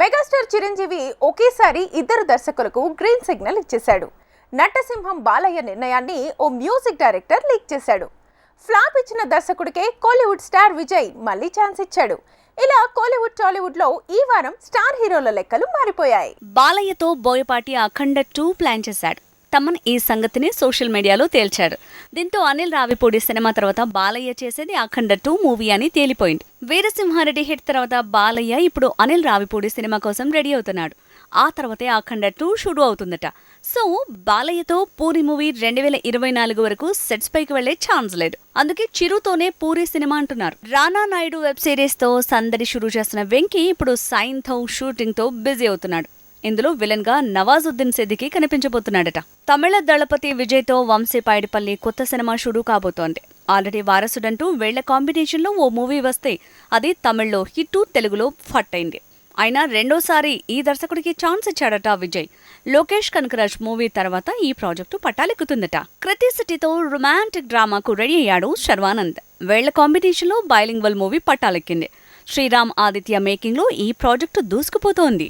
Megastar Chiranjeevi ఒకేసారి ఇద్దరు దర్శకులకు green signal ఇచ్చేశాడు. నటసింహం బాలయ్య నిర్ణయాన్ని ఓ మ్యూజిక్ డైరెక్టర్ లీక్ చేశాడు. ఫ్లాప్ ఇచ్చిన దర్శకుడికే కోలీవుడ్ స్టార్ విజయ్ మళ్ళీ ఛాన్స్ ఇచ్చాడు. ఇలా కోలీవుడ్ టాలీవుడ్లో ఈ వారం స్టార్ హీరోల లెక్కలు మారిపోయాయి. బాలయ్యతో బోయపాటి అఖండ టూ ప్లాన్ చేశాడు. తమన్ ఈ సంగతిని సోషల్ మీడియాలో తేల్చారు దీంతో అనిల్ రావిపూడి సినిమా తర్వాత బాలయ్య చేసేది అఖండ టూ మూవీ అని తేలిపోయింది. వీరసింహారెడ్డి హిట్ తర్వాత బాలయ్య ఇప్పుడు అనిల్ రావిపూడి సినిమా కోసం రెడీ అవుతున్నాడు. ఆ తర్వాతే అఖండ టూ షురూ అవుతుందట. సో బాలయ్యతో పూరి మూవీ రెండు వేల ఇరవై నాలుగు వరకు సెట్స్ పైకి వెళ్ళే ఛాన్స్ లేదు. అందుకే చిరుతోనే పూరి సినిమా అంటున్నారు. రానా నాయుడు వెబ్ సిరీస్తో సందడి షురూ చేస్తున్న వెంకీ ఇప్పుడు సైన్తో షూటింగ్తో బిజీ అవుతున్నాడు. ఇందులో విలన్గా నవాజుద్దీన్ సిద్దికి కనిపించబోతున్నాడట. తమిళ దళపతి విజయ్తో వంశీ పాయడిపల్లి కొత్త సినిమా షురూ కాబోతోంది. ఆల్రెడీ వారసుడంటూ వీళ్ళ కాంబినేషన్లో ఓ మూవీ వస్తే అది తమిళ్ళో హిట్ తెలుగులో ఫట్ అయింది. అయినా రెండోసారి ఈ దర్శకుడికి ఛాన్స్ ఇచ్చాడట విజయ్. లోకేష్ కనకరాజ్ మూవీ తర్వాత ఈ ప్రాజెక్టు పట్టాలెక్కుతుందట. కృతి సిటీతో రొమాంటిక్ డ్రామాకు రెడీ అయ్యాడు శర్వానంద్. వేళ్ళ కాంబినేషన్లో బైలింగ్వల్ మూవీ పట్టాలెక్కింది. శ్రీరామ్ ఆదిత్య మేకింగ్లో ఈ ప్రాజెక్టు దూసుకుపోతోంది.